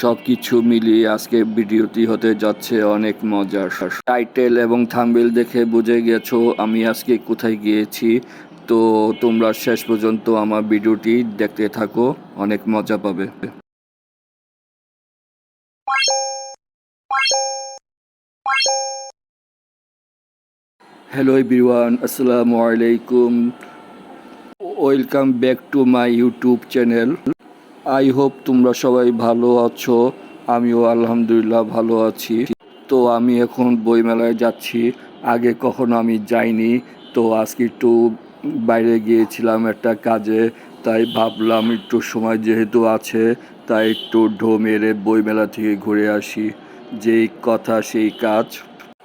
সব কিছু মিলিয়ে আজকে ভিডিওটি হতে যাচ্ছে অনেক মজার। টাইটেল এবং থাম্বেল দেখে বুঝে গেছো আমি আজকে কোথায় গিয়েছি। তো তোমরা শেষ পর্যন্ত আমার ভিডিওটি দেখতে থাকো, অনেক মজা পাবে। হ্যালো এভরিওয়ান, আসসালামু আলাইকুম। Welcome back to my YouTube channel. I hope তোমরা সবাই ভালো আছো। আমিও আলহামদুলিল্লাহ ভালো আছি। তো আমি এখন বইমেলায় যাচ্ছি। আগে কখনো আমি যাইনি। তো আজকে একটু বাইরে গিয়েছিলাম একটা কাজে। তাই ভাবলাম একটু সময় যেহেতু আছে, তাই একটু ঢো মেরে বইমেলা থেকে ঘুরে আসি। যেই কথা, সেই কাজ।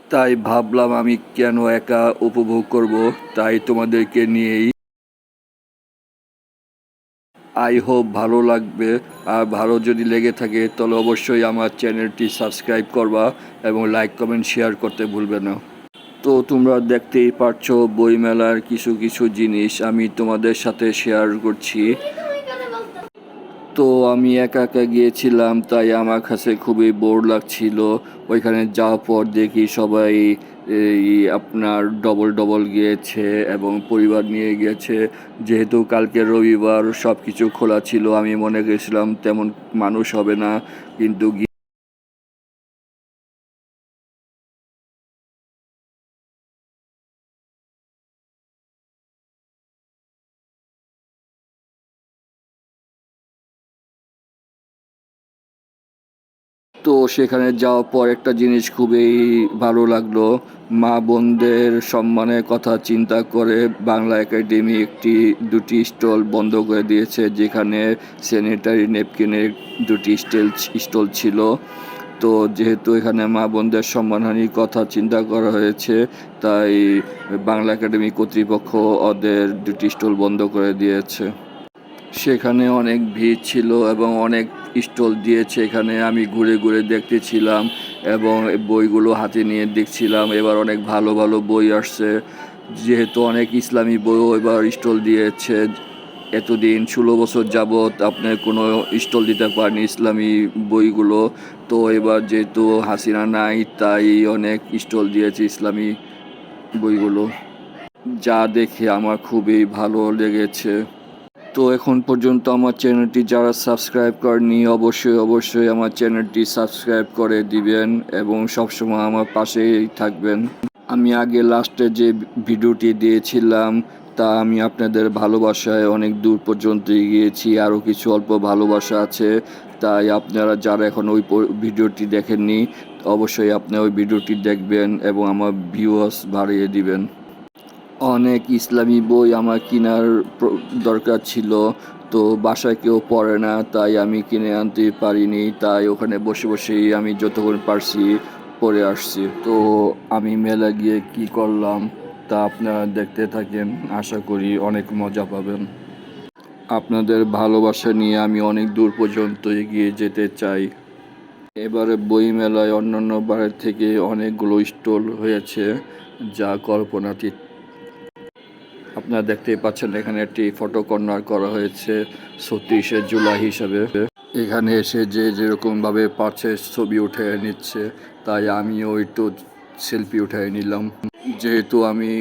তাই ভাবলাম আমি কেন একা উপভোগ করব, তাই তোমাদেরকে নিয়েই আই হোপ ভালো লাগবে। আর ভালো যদি লেগে থাকে, তাহলে অবশ্যই আমার চ্যানেলটি সাবস্ক্রাইব করবা এবং লাইক, কমেন্ট, শেয়ার করতে ভুলবে না। তো তোমরা দেখতেই পারছ বইমেলার কিছু কিছু জিনিস আমি তোমাদের সাথে শেয়ার করছি। তো আমি একা একা গিয়েছিলাম, তাই আমার কাছে খুবই বোর লাগছিল। ওইখানে যাওয়ার পর দেখি সবাই এই আপনার ডবল ডবল গিয়েছে এবং পরিবার নিয়ে গিয়েছে। যেহেতু কালকে রবিবার সব কিছু খোলা ছিল, আমি মনে করেছিলাম তেমন মানুষ হবে না, কিন্তু তো সেখানে যাওয়ার পর একটা জিনিস খুবই ভালো লাগল। মা বোনদের সম্মানের কথা চিন্তা করে বাংলা একাডেমি একটি, দুটি স্টল বন্ধ করে দিয়েছে, যেখানে স্যানিটারি ন্যাপকিনের দুটি স্টেল, স্টল ছিল। তো যেহেতু এখানে মা বোনদের সম্মানহানির কথা চিন্তা করা হয়েছে, তাই বাংলা একাডেমি কর্তৃপক্ষ ওদের দুটি স্টল বন্ধ করে দিয়েছে। সেখানে অনেক ভিড় ছিল এবং অনেক স্টল দিয়েছে এখানে। আমি ঘুরে ঘুরে দেখতেছিলাম এবং বইগুলো হাতে নিয়ে দেখছিলাম। এবার অনেক ভালো ভালো বই আসছে। যেহেতু অনেক ইসলামী বইও এবার স্টল দিয়েছে। এতদিন ষোলো বছর যাবৎ আপনার কোনো স্টল দিতে পারেনি ইসলামী বইগুলো। তো এবার যেহেতু হাসিনা নাই, তাই অনেক স্টল দিয়েছে ইসলামী বইগুলো। যা দেখে আমার খুবই ভালো লেগেছে। তো এখন পর্যন্ত আমার চ্যানেলটি যারা সাবস্ক্রাইব করেনি অবশ্যই অবশ্যই আমার চ্যানেলটি সাবস্ক্রাইব করে দিবেন এবং সবসময় আমার পাশেই থাকবেন। আমি আগে লাস্টে যে ভিডিওটি দিয়েছিলাম, তা আমি আপনাদের ভালোবাসায় অনেক দূর পর্যন্ত গিয়েছি আরও কিছু অল্প ভালোবাসা আছে। তাই আপনারা যারা এখন ওই ভিডিওটি দেখেননি, অবশ্যই আপনি ওই ভিডিওটি দেখবেন এবং আমার ভিউয়ার্স বাড়িয়ে দিবেন। অনেক ইসলামী বই আমার কেনার দরকার ছিল, তো বাসায় কেউ পড়ে না, তাই আমি কিনে আনতে পারিনি, তাই ওখানে বসে বসেই আমি যতক্ষণ পারছি পড়ে আসছি। তো আমি মেলা গিয়ে কি করলাম তা আপনারা দেখতে থাকেন, আশা করি অনেক মজা পাবেন। আপনাদের ভালোবাসা নিয়ে আমি অনেক দূর পর্যন্ত এগিয়ে যেতে চাই। এবারে বই মেলায় অন্যান্য বারের থেকে অনেকগুলো স্টল হয়েছে, যা কল্পনাতীত। আপনারা দেখতেই পাচ্ছেন এখানে একটি ফটো কর্নার করা হয়েছে ছত্রিশে জুলাই হিসাবে। এখানে এসে যে যেরকমভাবে পারছে ছবি উঠে নিচ্ছে, তাই আমিও একটু সেলফি উঠে নিলাম। যেহেতু আমি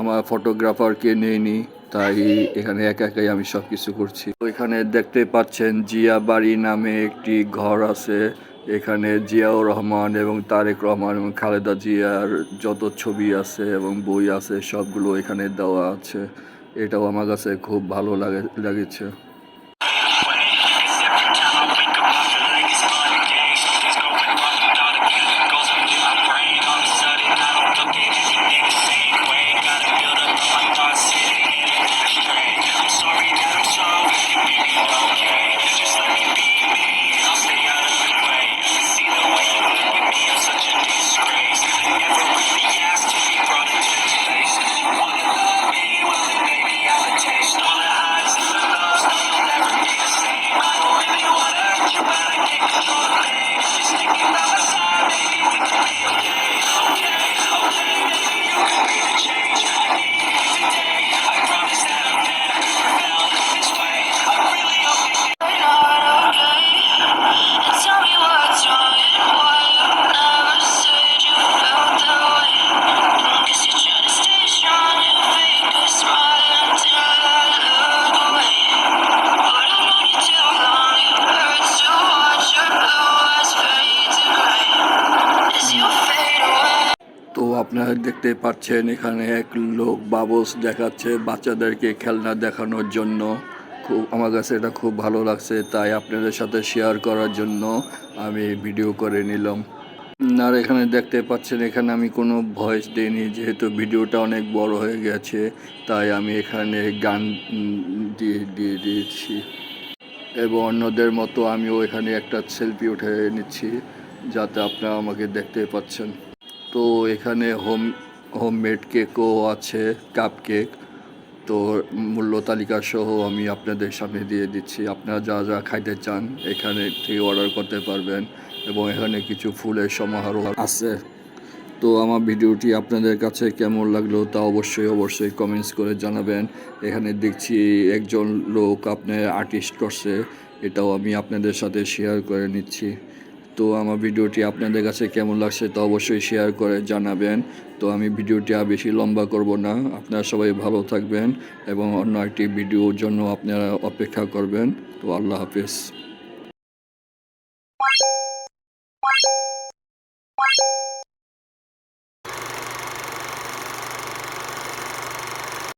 আমার ফটোগ্রাফারকে নিইনি, তাই এখানে একা একাই আমি সব কিছু করছি এখানে দেখতে পাচ্ছেন জিয়া বাড়ি নামে একটি ঘর আছে। এখানে জিয়াউর রহমান এবং তারেক রহমান এবং খালেদা জিয়ার যত ছবি আছে এবং বই আছে, সবগুলো এখানে দেওয়া আছে। এটাও আমার কাছে খুব ভালো লাগে লেগেছে আপনারা দেখতে পাচ্ছেন এখানে এক লোক বাবলস দেখাচ্ছে বাচ্চাদেরকে খেলনা দেখানোর জন্য। খুব, আমার কাছে এটা খুব ভালো লাগছে, তাই আপনাদের সাথে শেয়ার করার জন্য আমি ভিডিও করে নিলাম। আর এখানে দেখতে পাচ্ছেন, এখানে আমি কোনো ভয়েস দিইনি, যেহেতু ভিডিওটা অনেক বড় হয়ে গেছে, তাই আমি এখানে গান দিয়ে দিয়ে দিয়েছি। এবং অন্যদের মতো আমিও এখানে একটা সেলফি উঠে নিচ্ছি, যাতে আপনারা আমাকে দেখতে পাচ্ছেন। তো এখানে হোম হোমমেড কেকও আছে কাপ কেক তো মূল্য তালিকা সহ আমি আপনাদের সামনে দিয়ে দিচ্ছি। আপনারা যা যা খাইতে চান, এখানে থেকে অর্ডার করতে পারবেন এবং এখানে কিছু ফুলের সমাহারও আছে। তো আমার ভিডিওটি আপনাদের কাছে কেমন লাগল তা অবশ্যই অবশ্যই কমেন্টস করে জানাবেন। এখানে দেখছি একজন লোক আপনার আর্টিস্ট করছে, এটাও আমি আপনাদের সাথে শেয়ার করে নিচ্ছি। তো আমার ভিডিওটি আপনাদের কাছে কেমন লাগছে তা অবশ্যই শেয়ার করে জানাবেন। তো আমি ভিডিওটি আর বেশি লম্বা করব না। আপনারা সবাই ভালো থাকবেন এবং অন্য একটি ভিডিওর জন্য আপনারা অপেক্ষা করবেন। তো আল্লাহ হাফেজ।